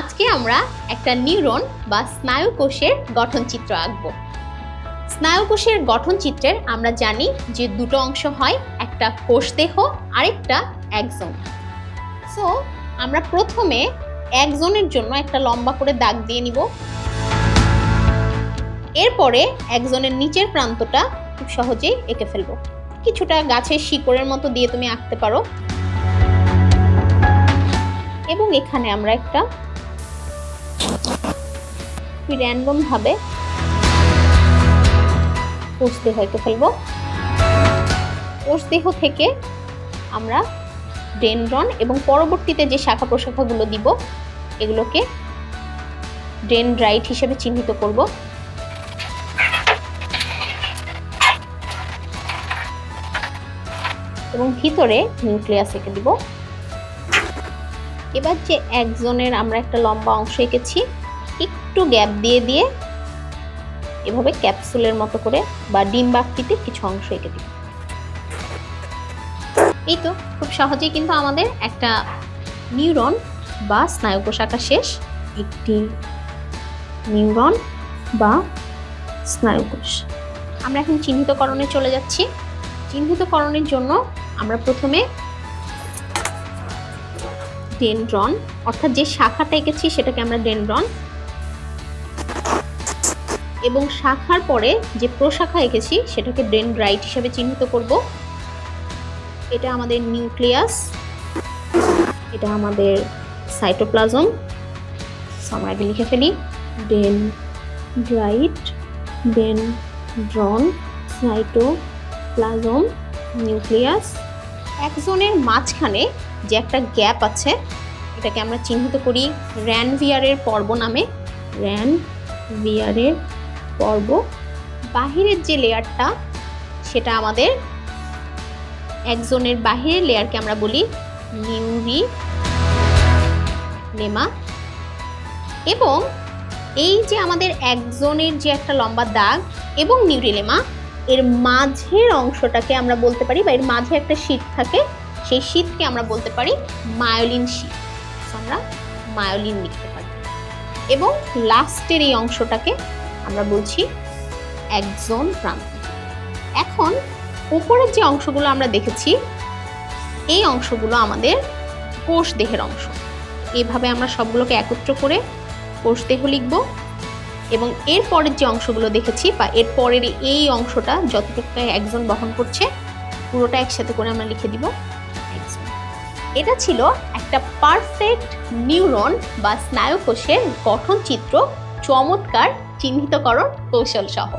আজকে আমরা একটা নিউরন বা স্নায়ু কোষের গঠন চিত্র আঁকবো। স্নায়ু কোষের গঠন চিত্রের আমরা জানি যে দুটো অংশ হয়, একটা কোষ দেহ, আরেকটা একজন। সো আমরা প্রথমে একজনের জন্য একটা লম্বা করে দাগ দিয়ে নিব। এরপরে একজনের নিচের প্রান্তটা খুব সহজেই এঁকে ফেলব। কিছুটা গাছের শিকড়ের মতো দিয়ে তুমি আঁকতে পারো। এবং এখানে আমরা একটা র্যান্ডম ভাবে কোষ দেহ এঁকে ফেলব। কোষ দেহ থেকে আমরা ডেনড্রন এবং পরবর্তীতে যে শাখা প্রশাখাগুলো দিব, এগুলোকে ডেনড্রাইট হিসেবে চিহ্নিত করব। এবং ভিতরে নিউক্লিয়াস এঁকে দিব। এবার যে একজনের আমরা একটা লম্বা অংশ এঁকেছি একটু গ্যাপ দিয়ে দিয়ে এভাবে ক্যাপসুলের মতো করে বা ডিম ডিম্বাকৃতির কিছু অংশ এঁকে দিই। এই তো, খুব সহজেই কিন্তু আমাদের একটা নিউরন বা স্নায়ু আঁকা শেষ। একটি নিউরন বা স্নায়ু কোষ। আমরা এখন চিহ্নিতকরণে চলে যাচ্ছি। চিহ্নিতকরণের জন্য আমরা প্রথমে ডেনড্রন, অর্থাৎ যে শাখাটা এঁকেছি সেটাকে আমরা ডেনড্রন এবং শাখার পরে যে প্রশাখা এঁকেছি, সেটাকে ডেনড্রাইট হিসেবে চিহ্নিত করব। এটা আমাদের নিউক্লিয়াস, এটা আমাদের সাইটোপ্লাজম। আমরা আগে লিখে ফেলি ডেনড্রাইট ডেনড্রন সাইটোপ্লাজম, নিউক্লিয়াস। একজনের মাঝখানে যে একটা গ্যাপ আছে, এটাকে আমরা চিহ্নিত করি র্যানভিয়ারের পর্ব নামে। র্যান ভিয়ারের পর্ব। বাহিরের যে লেয়ারটা, সেটা আমাদের একজনের বাহিরের লেয়ারকে আমরা বলি নিউরি লেমা। এবং এই যে আমাদের একজনের যে একটা লম্বা দাগ এবং নিউরিলেমা এর মাঝের অংশটাকে আমরা বলতে পারি বা এর মাঝে একটা শীত থাকে, সেই শীতকে আমরা বলতে পারি মায়োলিন শীত। আমরা মায়োলিন লিখতে পারি। এবং লাস্টের এই অংশটাকে আমরা বলছি একজন প্রান্ত। এখন উপরের যে অংশগুলো আমরা দেখেছি, এই অংশগুলো আমাদের কোষ দেহের অংশ। এভাবে আমরা সবগুলোকে একত্র করে কোষ দেহ লিখব এবং এর পরের যে অংশগুলো দেখেছি বা এর পরের এই অংশটা যতটুকু একজন বহন করছে, পুরোটা একসাথে করে আমরা লিখে দিব এটা ছিল একটা পারফেক্ট নিউরন বা স্নায়ু কোষের গঠন চিত্র চমৎকার চিহ্নিতকরণ কৌশল সহ